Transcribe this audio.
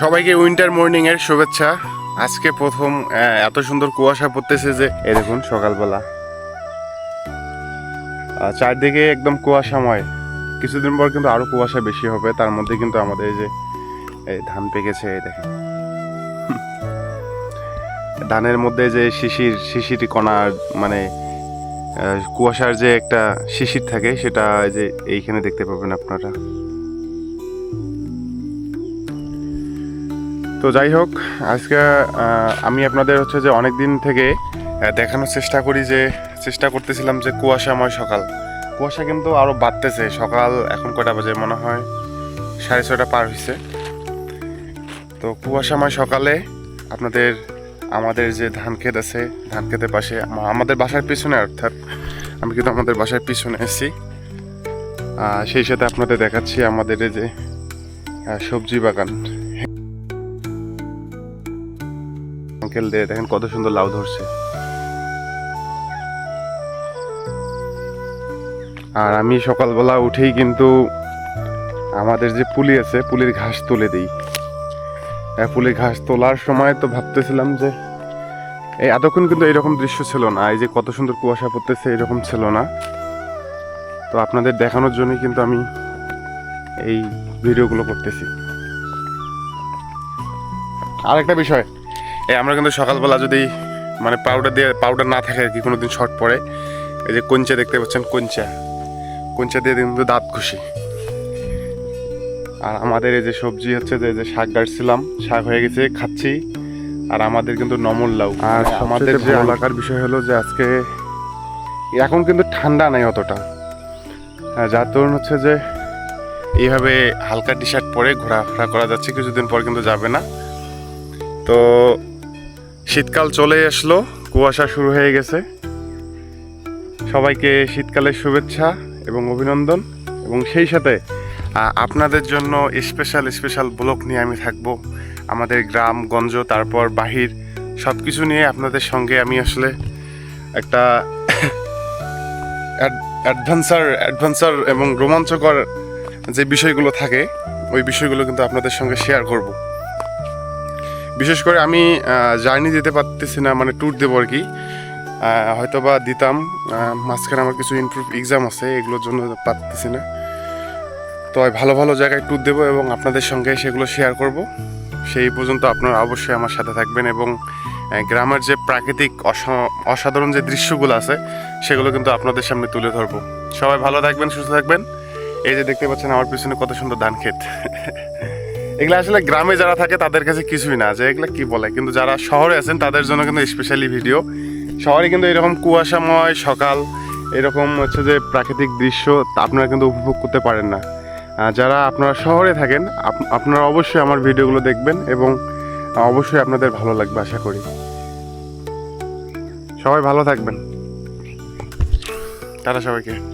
সবাইকে winter morning এর শুভেচ্ছা। আজকে প্রথম এত সুন্দর কুয়াশা পড়তেছে যে, এই দেখুন সকালবেলা। চারদিকে একদম কুয়াশাময়। কিছুদিন পর কিন্তু আরও কুয়াশা বেশি হবে। তার মধ্যে কিন্তু আমাদের এই যে ধান পেকেছে, এই দেখেন। ধানের মধ্যে যে শিশির শিশির কণা মানে কুয়াশার যে একটা শিশির থাকে, সেটা যে এইখানে দেখতে পাবেন আপনারা। তো যাই হোক, আজকে আমি আপনাদের হচ্ছে যে অনেক দিন থেকে দেখানোর চেষ্টা করি যে, চেষ্টা করতেছিলাম যে কুয়াশাময় সকাল। কুয়াশা কিন্তু আরও বাড়তেছে, সকাল এখন কটা বাজে মনে হয়? সাড়ে ছটা পার হয়েছে তো কুয়াশাময় সকালে আপনাদের, আমাদের যে ধান ক্ষেত আছে, ধান ক্ষেতের পাশে আমাদের বাসার পিছনে, অর্থাৎ আমি কিন্তু আমাদের বাসার পিছনে এসেছি সেই সাথে আপনাদের দেখাচ্ছি আমাদের যে সবজি বাগান। আঙ্কেল দিয়ে দেখেন কত সুন্দর লাউ ধরছে। আর আমি সকালবেলা উঠেই কিন্তু আমাদের যে পুলি আছে, পুলির ঘাস তুলে দিই। পুলির ঘাস তোলার সময় তো ভাবতেছিলাম যে, এই এতক্ষণ কিন্তু এরকম দৃশ্য ছিল না, এই যে কত সুন্দর কুয়াশা পড়তেছে এরকম ছিল না। তো আপনাদের দেখানোর জন্যই কিন্তু আমি এই ভিডিওগুলো করতেছি। আরেকটা বিষয় আমরা কিন্তু সকালবেলা যদি মানে পাউডার দিয়ে পাউডার না থাকে আর কি কোনো দিন শর্ট পড়ে এই যে কঞ্চা দেখতে পাচ্ছেন কঞ্চা। কঞ্চা দিয়ে কিন্তু দাঁত ঘষি। আর আমাদের এই যে সবজি হচ্ছে যে যে শাক গাড়ছিলাম শাক হয়ে গেছে খাচ্ছি। আর আমাদের কিন্তু নমল লাউ। আর আমাদের যে এলাকার বিষয় হলো যে আজকে এখন কিন্তু ঠান্ডা নাই অতটা। আহ, যার দরুন হচ্ছে যে এইভাবে হালকা টি শার্ট পরে ঘোরাফেরা করা যাচ্ছে কিছুদিন পর কিন্তু যাবে না। তো শীতকাল চলে আসলো, কুয়াশা শুরু হয়ে গেছে। সবাইকে শীতকালের শুভেচ্ছা এবং অভিনন্দন। এবং সেই সাথে আপনাদের জন্য স্পেশাল স্পেশাল ব্লক নিয়ে আমি থাকব। আমাদের গ্রাম, গঞ্জ, তারপর বাহির সব কিছু নিয়ে আপনাদের সঙ্গে আমি আসলে একটা অ্যাডভেঞ্চার অ্যাডভেঞ্চার এবং রোমাঞ্চকর যে বিষয়গুলো থাকে, ওই বিষয়গুলো কিন্তু আপনাদের সঙ্গে শেয়ার করব। বিশেষ করে আমি জার্নি দিতে পারতেছি না মানে ট্যুর দেবো আর কি। হয়তো বা দিতাম মাঝখানে আমার কিছু ইমপ্রুভ এক্সাম আছে, এগুলোর জন্য পারতেছি না। তো ভালো ভালো জায়গায় ট্যুর দেবো এবং আপনাদের সঙ্গে সেগুলো শেয়ার করব। সেই পর্যন্ত আপনারা অবশ্যই আমার সাথে থাকবেন এবং গ্রামের যে প্রাকৃতিক অসা- অসাধারণ যে দৃশ্যগুলো আছে, সেগুলো কিন্তু আপনাদের সামনে তুলে ধরবো। সবাই ভালো থাকবেন, সুস্থ থাকবেন। এই যে দেখতে পাচ্ছেন, আমার পিছনে কত সুন্দর ধান ক্ষেত এগুলো আসলে গ্রামে যারা থাকে, তাদের কাছে কিছুই না যে এগুলো কি বলে। কিন্তু যারা শহরে আছেন, তাদের জন্য কিন্তু স্পেশালি ভিডিও শহরে কিন্তু এরকম কুয়াশাময় সকাল, এরকম হচ্ছে যে প্রাকৃতিক দৃশ্য, আপনারা কিন্তু উপভোগ করতে পারেন না। যারা আপনারা শহরে থাকেন, আপ- আপনারা অবশ্যই আমার ভিডিওগুলো দেখবেন এবং অবশ্যই আপনাদের ভালো লাগবে, আশা করি। সবাই ভালো থাকবেন। তারা সবাইকে।